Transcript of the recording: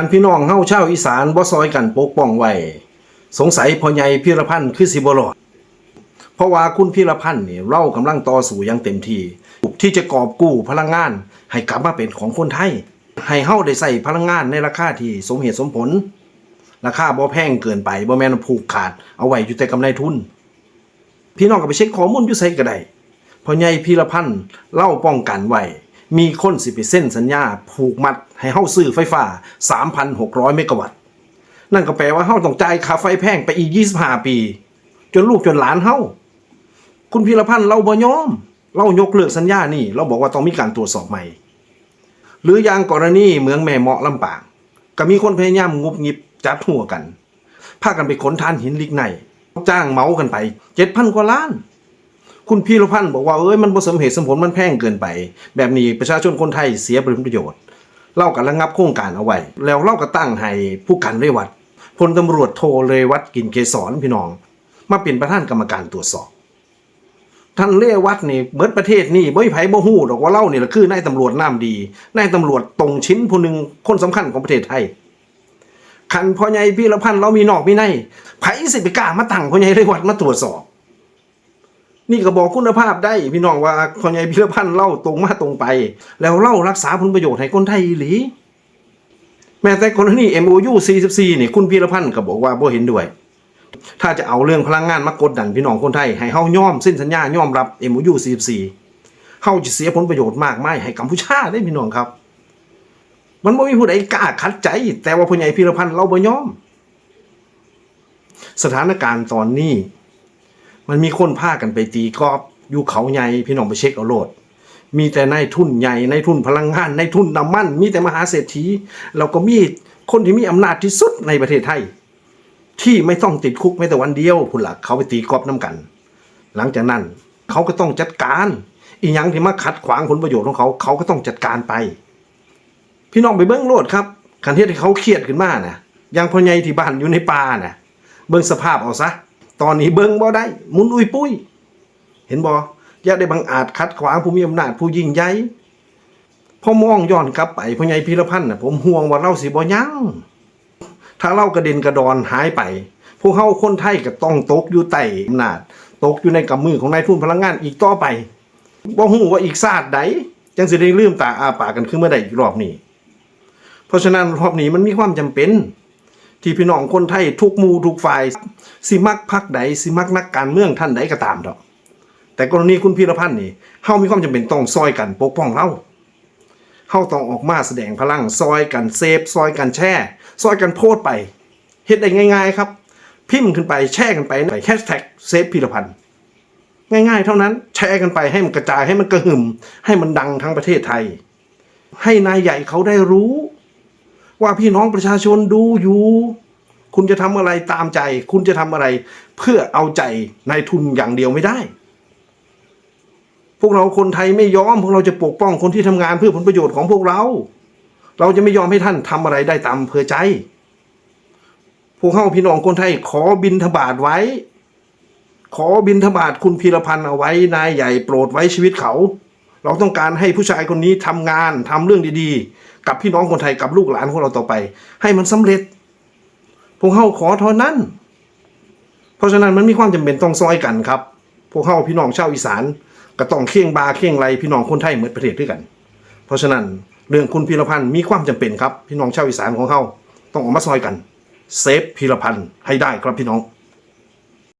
คันพี่น้องเฮาชาวอีสานบ่ซอยกันปกป้องไว้สงสัยพ่อใหญ่พีรพันธ์คือสิบ่รอดเพราะว่าคุณพีรพันธ์นี่เรากำลังต่อสู้อย่างเต็มที่ที่จะกอบกู้พลังงาน ให้กลับมาเป็นของคนไทย ให้เฮาได้ใส่พลังงานในราคาที่สมเหตุสมผล ราคาบ่แพงเกินไปบ่แม่นผูกขาดเอาไว้อยู่แต่กำไรทุน พี่น้องก็ไปเช็คข้อมูลอยู่ไสก็ได้พ่อใหญ่พีรพันธ์เล่าป้องกันไว้ มีคนสิไปเส้นสัญญา ผูกมัดให้เฮาซื้อไฟฟ้า 3,600 เมกะวัตต์ นั่นก็แปลว่าเฮาต้องจ่ายค่าไฟแพงไปอีก 25 ปี จนลูกจนหลานเฮาคุณพีรพันธ์เราบ่ยอม เรายกเลิกสัญญานี่ เราบอกว่าต้องมีการตรวจสอบใหม่ หรืออย่างกรณีเมืองแม่เมาะลำปางก็มีคนพยายามงุบงิบจัดหัวกันพากันไปขนทานหินลิกไนจ้างเมากันไป7,000กว่าล้าน คุณพีรพันธ์บอกว่าเอ้ยมันบ่สมเหตุสมผลมันแพงเกินไป แบบนี้ประชาชนคนไทยเสียผลประโยชน์ เล่ากันระงับโครงการเอาไว้ แล้วเล่าก็ตั้งให้ผู้การเรวัตพลตำรวจโทเรวัตกินเกษรพี่น้อง มาเป็นประธานกรรมการตรวจสอบท่านเรวัตนี่เบิดประเทศนี่บ่มีไผ่บ่ฮู้ดอกว่าเล่านี่ละคือนายตำรวจน้ำดีนายตำรวจตรงชิ้นผู้หนึ่งคนสำคัญของประเทศไทยคันพ่อใหญ่พี่รพันธ์เรามีนอกมีในไผ่สิไปกล้ามาตั้งพ่อใหญ่เรวัตมาตรวจสอบ นี่ก็บอกคุณภาพได้พี่น้องว่าพ่อใหญ่พีรพันธ์เล่าตรงมาตรงไป แล้วเล่ารักษาผลประโยชน์ให้คนไทยอีหลีแม้แต่กรณี MOU 44นี่คุณพีรพันธ์ก็บอกว่าบ่เห็นด้วย ถ้าจะเอาเรื่องพลังงานมากดดันพี่น้องคนไทย ให้เฮายอมเส้นสัญญายอมรับ MOU 44เฮาจะเสียผลประโยชน์มากมายให้กัมพูชาได้พี่น้องครับ มันบ่มีผู้ใดกล้าขัดใจ แต่ว่าผู้ใหญ่พีรพันธ์เราบ่ยอม สถานการณ์ตอนนี้ มันมีคนพากันไปตีกอบอยู่เขาใหญ่พี่น้องไปเช็คเอาโลด มีแต่นายทุนใหญ่นายทุนพลังงานนายทุนน้ำมัน มีแต่มหาเศรษฐีแล้วก็มีคนที่มีอำนาจที่สุดในประเทศไทย ที่ไม่ต้องติดคุกแม้แต่วันเดียวพุ่นละเขาไปตีกอบน้ำกัน หลังจากนั้นเขาก็ต้องจัดการอีหยังที่มาขัดขวางผลประโยชน์ของเขาเขาก็ต้องจัดการไป พี่น้องไปเบิ้งโลดครับคันเทศที่เขาเครียดขึ้นมานะอย่างพ่อใหญ่ที่บ้านอยู่ในป่านะเบิ้งสภาพเอาซะ ตอนนี้เบิ้งบ่ได้ มุนอุยปุ้ย เห็นบ่อย่าได้บังอาจขัดขวางผู้มีอำนาจผู้ยิ่งใหญ่พอมองย้อนกลับไปพ่อใหญ่พีรพันธ์น่ะผมห่วงว่าเราสิบ่ยั่งถ้าเรากระเด็นกระดอนหายไป พวกเฮาคนไทยก็ต้องตกอยู่ใต้อำนาจ ตกอยู่ในกำมือของนายทุนพลังงานอีกต่อไปบ่ฮู้ว่าอีกศาสตร์ใดจังสิได้ลืมตาอาปากกันขึ้นเมื่อใดอีกรอบนี้ เพราะฉะนั้นรอบนี้มันมีความจำเป็น ที่พี่น้องคนไทยทุกมูทุกฝ่ายสิมักพักใดสิมักนักการเมืองท่านใดก็ตามดอกแต่กรณีคุณพีรพันธ์นี่เฮามีความจำเป็นต้องซอยกันปกป้องเราเฮาต้องออกมาแสดงพลังซอยกันเซฟซอยกันแช่ซอยกันโพสต์ไปเฮ็ดได้ง่าย ๆ ครับ พิมพ์ขึ้นไปแช่กันไปในแฮชแท็กเซฟพีรพันธ์ง่ายๆ เท่านั้นแชร์กันไปให้มันกระจายให้มันกระหึ่ม ให้มันดังทั้งประเทศไทย ให้นายใหญ่เขาได้รู้ ว่าพี่น้องประชาชนดูอยู่ คุณจะทำอะไรตามใจ คุณจะทำอะไร เพื่อเอาใจนายทุนอย่างเดียวไม่ได้ พวกเราคนไทยไม่ยอม พวกเราจะปกป้องคนที่ทำงานเพื่อผลประโยชน์ของพวกเรา เราจะไม่ยอมให้ท่านทำอะไรได้ตามเพอใจ พวกเข้าพี่น้องคนไทยขอบินทบาทไว้ ขอบินทบาทคุณพีรพันธ์เอาไว้นายใหญ่โปรดไว้ชีวิตเขา เราต้องการให้ผู้ชายคนนี้ทำงานทำเรื่องดีๆ กับพี่น้องคนไทยกับลูกหลานของเราต่อไป ให้มันสำเร็จ พวกเขาขอเท่านั้น เพราะฉะนั้นมันมีความจำเป็นต้องซอยกันครับ พวกเข้าพี่น้องชาวอีสานก็ต้องเคียงบาเคียงไรพี่น้องคนไทยเหมือนประเทศด้วยกัน เพราะฉะนั้นเรื่องคุณพีรพันธ์มีความจำเป็นครับ พี่น้องชาวอีสานของเข้าต้องออกมาซอยกัน เซฟพีรพันธ์ให้ได้ครับพี่น้อง